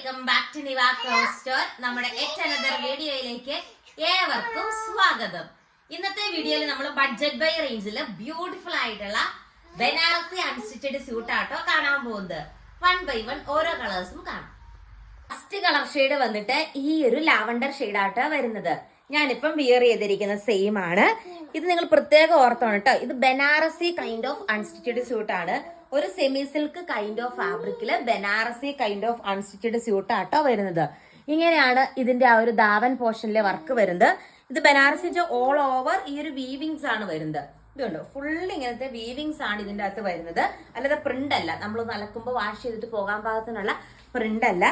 Welcome back to Niva store നമ്മുടെ yet another വീഡിയോയിലേക്ക് ഏവർക്കും സ്വാഗതം. ഇന്നത്തെ വീഡിയോയിൽ നമ്മൾ ബഡ്ജറ്റ് ബൈ റേഞ്ചിൽ ബ്യൂട്ടിഫുൾ ആയിട്ടുള്ള ബനാറസി അൺസ്റ്റിച്ചഡ് സ്യൂട്ട് ആട്ടോ കാണാൻ പോകുന്നത്. വൺ ബൈ വൺ ഓരോ കളേഴ്സും കാണാം. ഫസ്റ്റ് കളർ ഷെയ്ഡ് വന്നിട്ട് ഈ ഒരു ലാവണ്ടർ ഷെയ്ഡ് ആട്ടോ വരുന്നത്. ഞാനിപ്പം വിയർ ചെയ്തിരിക്കുന്ന സെയിം ആണ്. ഇത് നിങ്ങൾ പ്രത്യേകം ഓർത്തോണം കേട്ടോ ഇത് Banarasi kind of unstitched suit ആണ്. ഒരു സെമി സിൽക്ക് കൈൻഡ് ഓഫ് ഫാബ്രിക്കിൽ Banarasi kind of unstitched suit ആട്ടോ വരുന്നത്. ഇങ്ങനെയാണ് ഇതിന്റെ ആ ഒരു ദാവൻ പോർഷനിലെ വർക്ക് വരുന്നത്. ഇത് ബനാറസിന്റെ ഓൾ ഓവർ ഈ ഒരു വീവിങ്സ് ആണ് വരുന്നത്. ഇതുണ്ടോ? ഫുൾ ഇങ്ങനത്തെ വീവിങ്സ് ആണ് ഇതിന്റെ അകത്ത് വരുന്നത്. അല്ലാതെ പ്രിന്റ് അല്ല. നമ്മൾ നലക്കുമ്പോൾ വാഷ് ചെയ്തിട്ട് പോകാൻ പാകത്തിനുള്ള പ്രിന്റ് അല്ല.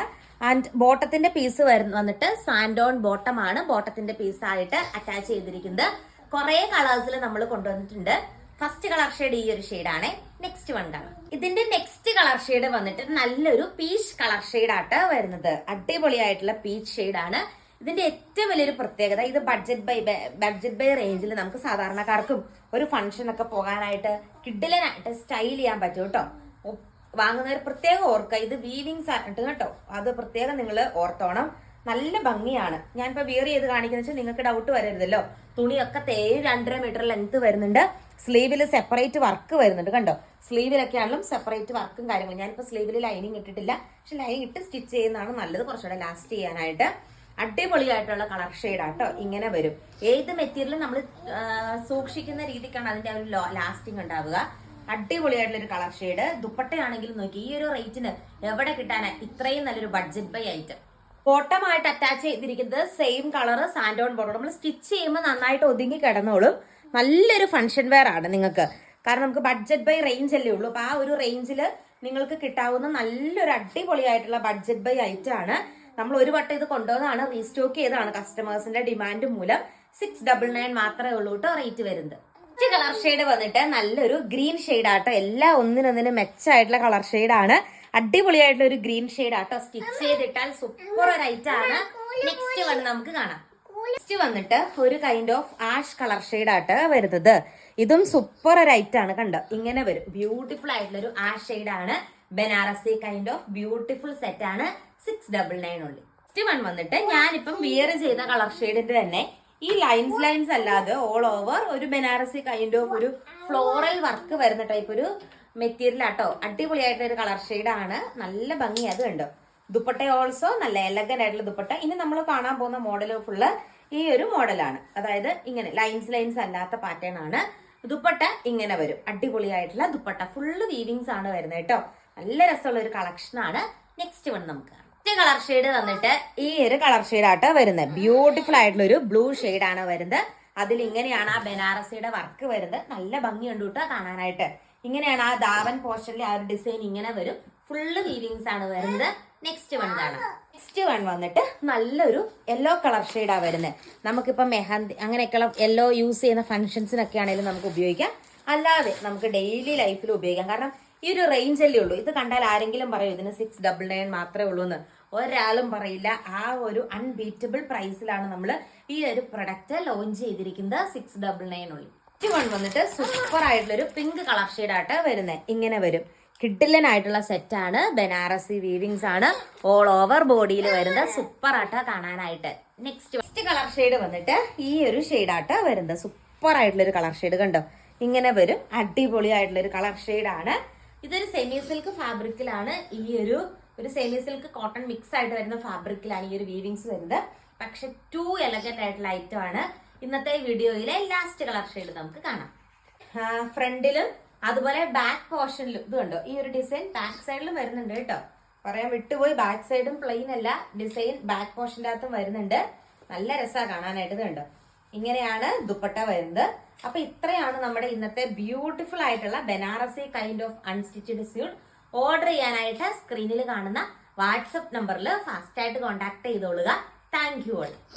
ആൻഡ് ബോട്ടത്തിന്റെ പീസ് വരുന്ന വന്നിട്ട് സാൻഡോൺ ബോട്ടം ആണ് ബോട്ടത്തിന്റെ പീസ് ആയിട്ട് അറ്റാച്ച് ചെയ്തിരിക്കുന്നത്. കുറെ കളേഴ്സിൽ നമ്മൾ കൊണ്ടുവന്നിട്ടുണ്ട്. ഫസ്റ്റ് കളർ ഷെയ്ഡ് ഈ ഒരു ഷെയ്ഡാണ് നെക്സ്റ്റ് വൺ കളർ ഇതിന്റെ നെക്സ്റ്റ് കളർ ഷെയ്ഡ് വന്നിട്ട് നല്ലൊരു പീച്ച് കളർ ഷെയ്ഡ് ആട്ട് വരുന്നത്. അടിപൊളിയായിട്ടുള്ള പീച്ച് ഷെയ്ഡാണ് ഇതിന്റെ ഏറ്റവും വലിയൊരു പ്രത്യേകത ഇത് ബഡ്ജറ്റ് ബൈ ബഡ്ജറ്റ് ബൈ റേഞ്ചിൽ നമുക്ക് സാധാരണക്കാർക്കും ഒരു ഫംഗ്ഷൻ ഒക്കെ പോകാനായിട്ട് കിഡിലനായിട്ട് സ്റ്റൈൽ ചെയ്യാൻ പറ്റും കേട്ടോ. വാങ്ങുന്നവർ പ്രത്യേകം ഓർക്കുക ഇത് വീവിങ്സ് ആയിട്ട് കേട്ടോ. അത് പ്രത്യേകം നിങ്ങൾ ഓർത്തോണം. നല്ല ഭംഗിയാണ്. ഞാനിപ്പോ വിയർ ചെയ്ത് കാണിക്കുന്ന വെച്ചാൽ നിങ്ങൾക്ക് ഡൗട്ട് വരരുതല്ലോ. തുണിയൊക്കെ തേഴ് രണ്ടര മീറ്റർ ലെങ്ത് വരുന്നുണ്ട്. സ്ലീവിൽ സെപ്പറേറ്റ് വർക്ക് വരുന്നുണ്ട് കണ്ടോ? സ്ലീവിലൊക്കെ ആണെങ്കിലും സെപ്പറേറ്റ് വർക്കും കാര്യങ്ങളും. ഞാനിപ്പോ സ്ലീവിൽ ലൈനിങ് ഇട്ടിട്ടില്ല. പക്ഷെ ലൈനിങ് ഇട്ട് സ്റ്റിച്ച് ചെയ്യുന്നതാണ് നല്ലത്. കുറച്ചുകൂടെ ലാസ്റ്റ് ചെയ്യാനായിട്ട്. അടിപൊളിയായിട്ടുള്ള കളർ ഷെയ്ഡ് ആട്ടോ ഇങ്ങനെ വരും. ഏത് മെറ്റീരിയലും നമ്മൾ സൂക്ഷിക്കുന്ന രീതിക്കാണ് അതിന്റെ ഒരു ലാസ്റ്റിംഗ് ഉണ്ടാവുക. അടിപൊളിയായിട്ടുള്ള ഒരു കളർ ഷെയ്ഡ്. ദുപ്പട്ടയാണെങ്കിലും നോക്കി ഈ ഒരു റേറ്റിന് എവിടെ കിട്ടാനാ ഇത്രയും നല്ലൊരു ബഡ്ജറ്റ് ബൈ ഐറ്റം കോട്ടമായിട്ട് അറ്റാച്ച് ചെയ്തിരിക്കുന്നത് സെയിം കളർ സാൻഡോൺ ബോർഡർ നമ്മൾ സ്റ്റിച്ച് ചെയ്യുമ്പോൾ നന്നായിട്ട് ഒതുങ്ങി കിടന്നോളും. നല്ലൊരു ഫംഗ്ഷൻ വെയർ ആണ് നിങ്ങൾക്ക്. കാരണം നമുക്ക് ബഡ്ജറ്റ് ബൈ റേഞ്ച് അല്ലേ ഉള്ളൂ. അപ്പൊ ആ ഒരു റേഞ്ചിൽ നിങ്ങൾക്ക് കിട്ടാവുന്ന നല്ലൊരു അടിപൊളിയായിട്ടുള്ള ബഡ്ജറ്റ് ബൈ ഐറ്റം ആണ്. നമ്മൾ ഒരു വട്ടം ഇത് കൊണ്ടുവന്നതാണ് റീസ്റ്റോക്ക് ചെയ്തതാണ് കസ്റ്റമേഴ്സിന്റെ ഡിമാൻഡ് മൂലം. സിക്സ് ഡബിൾ നയൻ മാത്രമേ ഉള്ളൂ കേട്ടോ റേറ്റ് വരുന്നത്. ഫസ്റ്റ് കളർ ഷെയ്ഡ് വന്നിട്ട് നല്ലൊരു ഗ്രീൻ ഷെയ്ഡ് ആട്ടോ. എല്ലാ ഒന്നിനൊന്നിനും മെച്ചായിട്ടുള്ള കളർ ഷെയ്ഡ് ആണ്. അടിപൊളിയായിട്ടുള്ള ഒരു ഗ്രീൻ ഷെയ്ഡ് ആട്ടോ. സ്റ്റിച്ച് ചെയ്തിട്ടാൽ സൂപ്പർ ഒരു ഐറ്റം ആണ്. നെക്സ്റ്റ് വൺ നമുക്ക് കാണാം. നെക്സ്റ്റ് വന്നിട്ട് ഒരു kind of ash colour shade ആട്ട് വരുന്നത്. ഇതും സൂപ്പർ ഒരു ഐറ്റം ആണ് കണ്ടോ? ഇങ്ങനെ വരും. ബ്യൂട്ടിഫുൾ ആയിട്ടുള്ള ഒരു ആഷ് ഷെയ്ഡ് ആണ്. Banarasi kind of beautiful set ആണ്. സിക്സ് ഡബിൾ നയൻ ഉള്ളി നെക്സ്റ്റ് വൺ വന്നിട്ട് ഞാനിപ്പം വിയർ ചെയ്ത കളർ ഷെയ്ഡിന്റെ തന്നെ ഈ ലൈൻസ് ലൈൻസ് അല്ലാതെ ഓൾ ഓവർ ഒരു ബനാറസി കൈൻഡ് ഓഫ് ഒരു ഫ്ലോറൽ വർക്ക് വരുന്ന ടൈപ്പ് ഒരു മെറ്റീരിയൽ ആട്ടോ. അടിപൊളിയായിട്ടുള്ള ഒരു കളർ ഷെയ്ഡ് ആണ്. നല്ല ഭംഗി അത് കണ്ടോ? ദുപ്പട്ട ഓൾസോ നല്ല എലഗൻ ആയിട്ടുള്ള ദുപ്പട്ട. ഇനി നമ്മൾ കാണാൻ പോകുന്ന മോഡൽ ഫുള്ള് ഈ ഒരു മോഡലാണ് അതായത് ഇങ്ങനെ ലൈൻസ് ലൈൻസ് അല്ലാത്ത പാറ്റേൺ ആണ്. ദുപ്പട്ട ഇങ്ങനെ വരും. അടിപൊളിയായിട്ടുള്ള ദുപ്പട്ട. ഫുള്ള് വീവിങ്സ് ആണ് വരുന്നത് കേട്ടോ. നല്ല രസമുള്ള ഒരു കളക്ഷൻ ആണ്. നെക്സ്റ്റ് വൺ നമുക്ക് കാണാം. കളർ ഷെയ്ഡ് വന്നിട്ട് ഈ ഒരു കളർ ഷെയ്ഡ് ആട്ടോ വരുന്നത് ബ്യൂട്ടിഫുൾ ആയിട്ടുള്ള ഒരു ബ്ലൂ ആണ് വരുന്നത് അതിൽ ഇങ്ങനെയാണ് ആ ബനാറസിയുടെ വർക്ക് വരുന്നത് നല്ല ഭംഗിയുണ്ട് കേട്ടോ കാണാനായിട്ട്. ഇങ്ങനെയാണ് ആ ദാവൻ പോർഷനിലെ ആ ഒരു ഡിസൈൻ ഇങ്ങനെ വരും. ഫുള്ള് വീവിങ്സ് ആണ് വരുന്നത് നെക്സ്റ്റ് വൺ കാണാം. നെക്സ്റ്റ് വൺ വന്നിട്ട് നല്ലൊരു യെല്ലോ കളർ ഷെയ്ഡാണ് വരുന്നത് നമുക്കിപ്പോൾ മെഹന്തി അങ്ങനെയൊക്കെയുള്ള യെല്ലോ യൂസ് ചെയ്യുന്ന ഫംഗ്ഷൻസിനൊക്കെ ആണെങ്കിലും നമുക്ക് ഉപയോഗിക്കാം. അല്ലാതെ നമുക്ക് ഡെയിലി ലൈഫിൽ ഉപയോഗിക്കാം. കാരണം ഈ ഒരു റേഞ്ച് അല്ലേ ഉള്ളൂ. ഇത് കണ്ടാൽ ആരെങ്കിലും പറയും ഇതിന് സിക്സ് ഡബിൾ നയൻ മാത്രമേ ഉള്ളൂ എന്ന് ഒരാളും പറയില്ല. ആ ഒരു അൺബീറ്റബിൾ പ്രൈസിലാണ് നമ്മൾ ഈ ഒരു പ്രൊഡക്റ്റ് ലോഞ്ച് ചെയ്തിരിക്കുന്നത് സിക്സ് ഡബിൾ നെക്സ്റ്റ് വൺ വന്നിട്ട് സൂപ്പർ ആയിട്ടുള്ള ഒരു പിങ്ക് കളർ ഷെയ്ഡായിട്ട് വരുന്നത് ഇങ്ങനെ വരും. കിഡ്ഡിലൻ ആയിട്ടുള്ള സെറ്റ് ആണ്. ബനാറസി വീവിങ്സ് ആണ്. ഓൾ ഓവർ ബോഡിയിൽ വരുന്നത് സൂപ്പർ ആയിട്ട് കാണാനായിട്ട്. നെക്സ്റ്റ് നെക്സ്റ്റ് കളർ ഷെയ്ഡ് വന്നിട്ട് ഈ ഒരു ഷെയ്ഡായിട്ട് വരുന്നത്. സൂപ്പർ ആയിട്ടുള്ള ഒരു കളർ ഷെയ്ഡ് കണ്ടോ? ഇങ്ങനെ വരും. അടിപൊളി ആയിട്ടുള്ള ഒരു കളർ ഷെയ്ഡാണ് ഇതൊരു സെമി സിൽക്ക് ഫാബ്രിക്കിലാണ് ഈ ഒരു ഒരു സെമി സിൽക്ക് കോട്ടൺ മിക്സ് ആയിട്ട് വരുന്ന ഫാബ്രിക്കിലാണ് ഈ ഒരു വീവിങ്സ് വരുന്നത്. പക്ഷെ ടു എലഗന്റ് ആയിട്ടുള്ള ഐറ്റം ആണ്. ഇന്നത്തെ വീഡിയോയിലെ ലാസ്റ്റ് കളർ ഷെയ്ഡ് നമുക്ക് കാണാം. ഫ്രണ്ടിലും അതുപോലെ ബാക്ക് പോർഷനിലും ഇത് കണ്ടോ? ഈ ഒരു ഡിസൈൻ ബാക്ക് സൈഡിലും വരുന്നുണ്ട് കേട്ടോ. പറയാൻ വിട്ടുപോയി. ബാക്ക് സൈഡും പ്ലെയിൻ അല്ല. ഡിസൈൻ ബാക്ക് പോർഷന്റെ അകത്തും വരുന്നുണ്ട്. നല്ല രസമാണ് കാണാനായിട്ട് ഇത് കണ്ടോ? ഇങ്ങനെയാണ് ദുപ്പട്ട വരുന്നത്. അപ്പൊ ഇത്രയാണ് നമ്മുടെ ഇന്നത്തെ ബ്യൂട്ടിഫുൾ ആയിട്ടുള്ള Banarasi kind of unstitched suit order ചെയ്യാനായിട്ട് സ്ക്രീനിൽ കാണുന്ന വാട്സപ്പ് നമ്പറിൽ ഫാസ്റ്റായിട്ട് കോൺടാക്ട് ചെയ്തോളുക. Thank you all